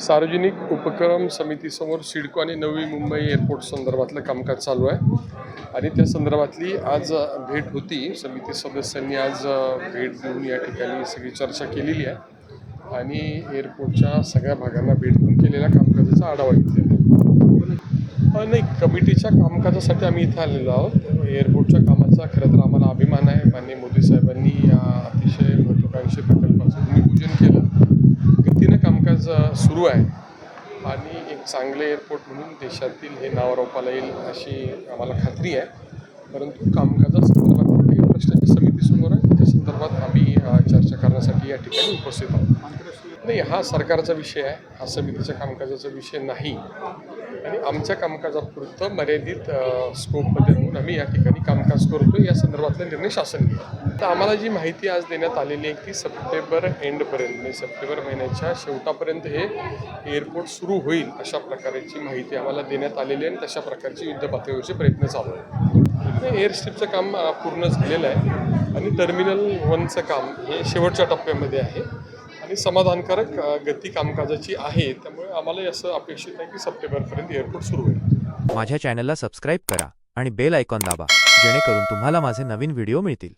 सार्वजनिक उपक्रम समितीसमोर सिडको आणि नवी मुंबई एअरपोर्ट संदर्भातलं कामकाज चालू आहे. आणि त्या संदर्भातली आज भेट होती. समिती सदस्यांनी आज भेट देऊन या ठिकाणी सगळी चर्चा केलेली आहे. आणि एअरपोर्टच्या सगळ्या भागांना भेट देऊन केलेल्या कामकाजाचा आढावा घेतलेला नाही कमिटीच्या कामकाजासाठी आम्ही इथं आलेलो आहोत. एअरपोर्टच्या कामाचा खरं तर आम्हाला अभिमान सुरू आहे. आणि एक चांगले एअरपोर्ट म्हणून देशातील हे नाव रोपाला येईल अशी आम्हाला खात्री आहे. परंतु कामकाजासंदर्भात काही समिती ज्या समितीसमोर आहे. त्या संदर्भात आम्ही चर्चा करण्यासाठी या ठिकाणी उपस्थित आहोत. नाही हा सरकारचा विषय आहे. हा समितीच्या कामकाजाचा विषय नाही. आणि आमच्या कामकाजापुरतं मर्यादित स्कोपमध्ये राहून आम्ही या ठिकाणी कामकाज करतो या संदर्भातला निर्णय शासन घेतो तर आम्हाला जी माहिती आज देण्यात आलेली आहे की सप्टेंबर एंडपर्यंत म्हणजे सप्टेंबर महिन्याच्या शेवटापर्यंत हे एअरपोर्ट सुरू होईल अशा प्रकारची माहिती आम्हाला देण्यात आलेली आहे आणि तशा प्रकारची युद्ध पातळीवरचे प्रयत्न चालू आहेत. एअरस्ट्रिपचं काम पूर्ण झालेलं आहे. आणि टर्मिनल वनचं काम हे शेवटच्या टप्प्यामध्ये आहे. आणि समाधानकारक गती कामकाजाची आहे. त्यामुळे आम्हाला असं अपेक्षित आहे की सप्टेंबरपर्यंत एअरपोर्ट सुरू होईल. माझ्या चॅनलला सबस्क्राईब करा आणि बेल आयकॉन दाबा जेणेकरून तुम्हाला माझे नवीन व्हिडिओ मिळतील.